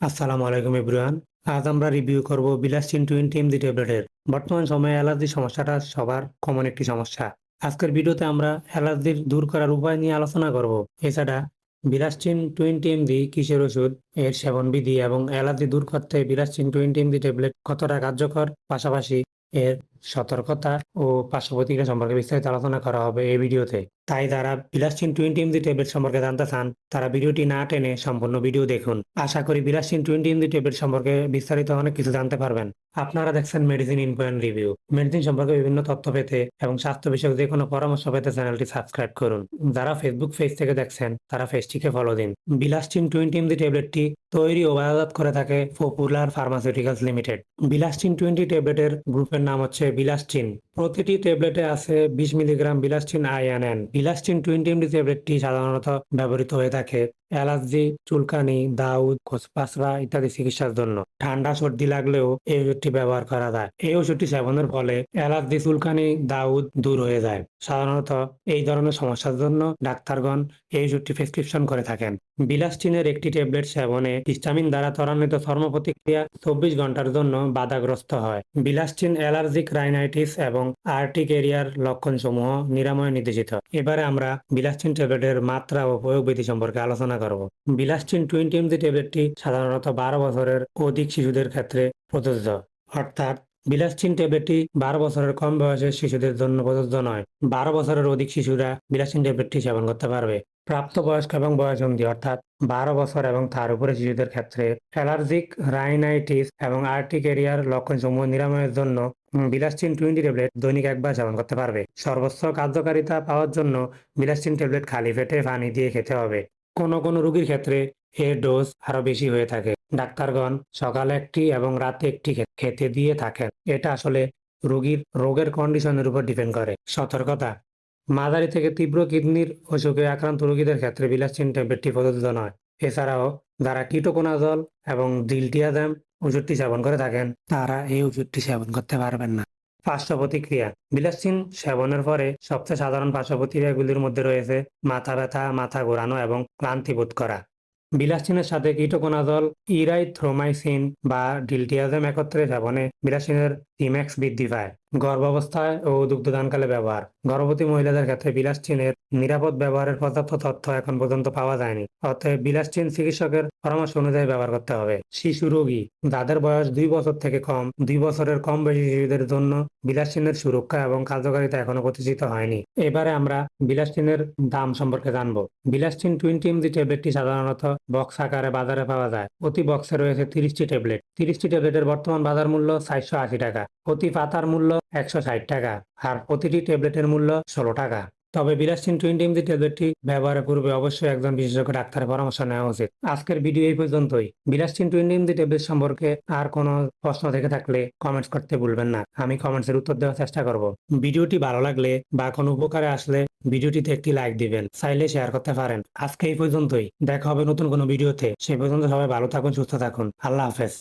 আসসালামু আলাইকুম ইব্রাহান আজ আমরা রিভিউ করব বিলাসিন টোয়েন্টি এমজি ট্যাবলেটের বর্তমান সময়ে অ্যালার্জি সমস্যাটা সবার কমন একটি সমস্যা। আজকের ভিডিওতে আমরা অ্যালার্জির দূর করার উপায় নিয়ে আলোচনা করব। এছাড়া বিলাসিন টোয়েন্টি এমজি কিসের ওষুধ, এর সেবন বিধি এবং অ্যালার্জি দূর করতে বিলাসিন টোয়েন্টি এমজি ট্যাবলেট কতটা কার্যকর, পাশাপাশি এর সতর্কতা ও পার্শ্ব প্রতিক্রিয়া সম্পর্কে বিস্তারিত আলোচনা করা হবে এই ভিডিওতে। তাই যারা বিলাসিন টোয়েন্টি এমজি ট্যাবলেট সম্পর্কে জানতে চান, তারা ভিডিওটি না টেনে সম্পূর্ণ ভিডিও দেখুন। আশা করি বিলাসিন টোয়েন্টি এমজি ট্যাবলেট সম্পর্কে বিস্তারিত অনেক কিছু জানতে পারবেন। আপনারা দেখছেন medicine info and review medicine সম্পর্কে বিভিন্ন তথ্য পেতে এবং স্বাস্থ্য বিষয়ক যে কোনো পরামর্শ পেতে চ্যানেলটি সাবস্ক্রাইব করুন। যারা ফেসবুক পেজ থেকে দেখছেন, তারা পেজটিকে ফলো দিন। বিলাসিন টোয়েন্টি এমজি ট্যাবলেটটি তৈরি ও বাজারজাত করে থাকে popular pharmaceuticals limited Bilasin twenty ট্যাবলেটের গ্রুপের নাম হচ্ছে বিলাসিন প্রতিটি ট্যাবলেটে আছে বিশ milligram Bilasin INN. Bilastine twenty MD ট্যাবলেটটি সাধারণত ব্যবহৃত হয়ে থাকে অ্যালার্জি, চুলকানি, দাউদ খোসপাসরা ইত্যাদি চিকিৎসার জন্য। ঠান্ডা সর্দি লাগলেও এই ওষুধটি ব্যবহার করা যায়। এই ওষুধটি সেবনের ফলে অ্যালার্জি, চুলকানি, দাউদ দূর হয়ে যায়। সাধারণত এই ধরনের সমস্যার জন্য ডাক্তারগণ এই ওষুধটি প্রেসক্রিপশন করে থাকেন। বিলাস্টিনের একটি ট্যাবলেট সেবনে হিস্টামিন দ্বারা ত্বরান্বিত ধর্ম প্রতিক্রিয়া চব্বিশ ঘণ্টার জন্য বাধাগ্রস্ত হয়। বিলাস্টিন অ্যালার্জিক রাইনাইটিস এবং আর্টিক এরিয়ার লক্ষণসমূহ নিরাময় নির্দেশিত। এবারে আমরা বিলাস্টিন ট্যাবলেটের মাত্রা ও প্রয়োগ বিধি সম্পর্কে আলোচনা করব। বিলাস্টিন টোয়েন্টি এমজি ট্যাবলেটটি সাধারণত বারো বছরের অধিক শিশুদের ক্ষেত্রে প্রযোজ্য। অর্থাৎ বিলাসিন ট্যাবলেটটি বারো বছরের কম বয়সের শিশুদের জন্য প্রযোজ্য নয়। বারো বছরের অধিক শিশুরা বিলাসিন ট্যাবলেটটি সেবন করতে পারবে। প্রাপ্তবয়স্ক এবং বয়সন্ধি অর্থাৎ বারো বছর এবং তার উপরে শিশুদের ক্ষেত্রে অ্যালার্জিক রাইনাইটিস এবং আর্টিক এরিয়ার লক্ষণসমূহ নিরাময়ের জন্য বিলাসিন টোয়েন্টি ট্যাবলেট দৈনিক একবার সেবন করতে পারবে। সর্বোচ্চ কার্যকারিতা পাওয়ার জন্য বিলাসিন ট্যাবলেট খালি পেটে পানি দিয়ে খেতে হবে। কোনো কোনো রোগীর ক্ষেত্রে এর ডোজ আরও বেশি হয়ে থাকে। ডাক্তারগণ সকালে একটি এবং রাতে একটি খেতে দিয়ে থাকেন। এটা আসলে রোগীর, রোগের কন্ডিশনের উপর ডিপেন্ড করে। সতর্কতা মাঝারি থেকে তীব্র কিডনির অসুখে আক্রান্ত রোগীদের ক্ষেত্রে বিলাসিন ট্যাবলেটটি প্রযোজ্য নয়। এছাড়াও, যারা কিটোকোনাজল এবং দিলটিয়াজাম ওষুধটি সেবন করে থাকেন, তারা এই ওষুধটি সেবন করতে পারবেন না। পার্শ্ব প্রতিক্রিয়া বিলাসিন সেবনের পরে সবচেয়ে সাধারণ পার্শ্ব প্রতিক্রিয়াগুলির মধ্যে রয়েছে মাথা ব্যথা, মাথা ঘোরানো এবং ক্লান্তি বোধ করা। বিলাসিনের সাথে কিটোকোনা কিটোকোনাজল, ইরাইথ্রোমাইসিন বা ডিলটিয়াজম একত্রে সেবনে বিলাসিনের ইম্যাক্স বৃদ্ধি পায়। গর্ভাবস্থায় ও দুগ্ধদানকালে ব্যবহার। গর্ভবতী মহিলাদের ক্ষেত্রে বিলাসিনের নিরাপদ ব্যবহারের পর্যাপ্ত তথ্য এখন পর্যন্ত পাওয়া যায়নি। অর্থাৎ বিলাসিন চিকিৎসকের পরামর্শ অনুযায়ী ব্যবহার করতে হবে। শিশু রোগী যাদের বয়স দুই বছর থেকে কম, দুই বছরের কম বেশি শিশুদের জন্য বিলাসচিনের সুরক্ষা এবং কার্যকারিতা এখনও প্রতিষ্ঠিত হয়নি। এবারে আমরা বিলাসিনের দাম সম্পর্কে জানব। বিলাসিন টোয়েন্টি এমজি ট্যাবলেটটি সাধারণত বক্স আকারে বাজারে পাওয়া যায়। প্রতি বক্সে রয়েছে তিরিশটি ট্যাবলেট। তিরিশটি ট্যাবলেটের বর্তমান বাজার মূল্য চারশো আশি টাকা। প্রতি পাতার মূল্য একশো ষাট টাকা আর প্রতিটি ট্যাবলেটের মূল্য ষোলো টাকা। তবে বিলাসিন টোয়েন্টি এমজি ট্যাবলেটটি ব্যবহারের পূর্বে অবশ্যই একজন বিশেষজ্ঞ ডাক্তারের পরামর্শ নেওয়া উচিত। আজকের ভিডিও এই পর্যন্তই। বিলাসিন টোয়েন্টি এমজি ট্যাবলেট সম্পর্কে আর কোনো প্রশ্ন থেকে থাকলে কমেন্টস করতে ভুলবেন না। আমি কমেন্টসের উত্তর দেওয়ার চেষ্টা করব। ভিডিওটি ভালো লাগলে বা কোনো উপকারে আসলে ভিডিওটিতে একটি লাইক দিবেন। চাইলে শেয়ার করতে পারেন। আজকে এই পর্যন্তই। দেখা হবে নতুন কোনো ভিডিওতে। সেই পর্যন্ত সবাই ভালো থাকুন, সুস্থ থাকুন। আল্লাহ হাফেজ।